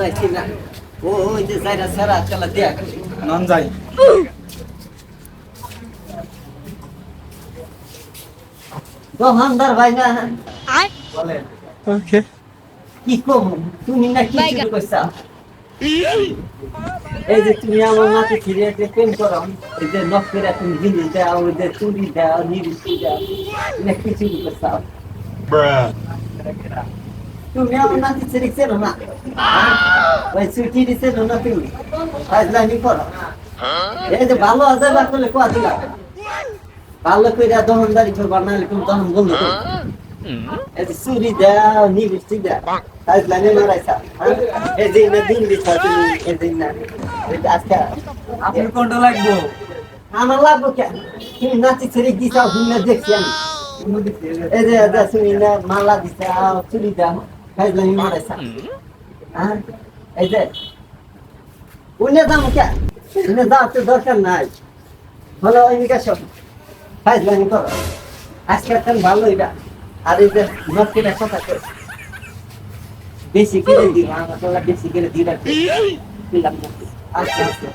যাইছি না। ওই যে যাইরা সারা চালা দেখ। নাম যাই। দোকানদার ভাই না? বলেন ওকে। কি কম? তুমি না কি শুরু করছা? এই যে তুমি আমার নাতি ফিরে যে প্রেম করো এই যে নখ তুমি জিনিস দাও ওই যে চুরি দাও নিরিশি দাও না কি শুরু করছা? তুমি আমার ছেড়ে চেনো না? ওই ছুটি দিছে না তুমি ফাজলামি করো এই যে ভালো আছে বা করলে কোয়া দিলা ভালো করে দহনদারি করবা নাহলে তুমি দহন বন্ধ করো এই যে চুরি দাও নিরিশি দাও ফাজলামি মারাইছা? এই যে না দিন দিছা তুমি এই যে না আজকে আপনার কোনটা লাগবো আমার লাগবো কেন তুমি নাতি ছেড়ে দিছাও তুমি দেখছি আমি এই যে তুমি না মালা দিছাও চুরি দাও ফাজলামি মারাইছা হ্যাঁ? এই যে উনি দাম কে উনি দাও তো দরকার নাই হলো ওই নিকা সব ফাজলামি করো আজকে এখন ভালো এটা আর এই যে নটকেটা কথা কই বেশি করে দিল আমার বেশি করে দিল দিলাম আচ্ছা আচ্ছা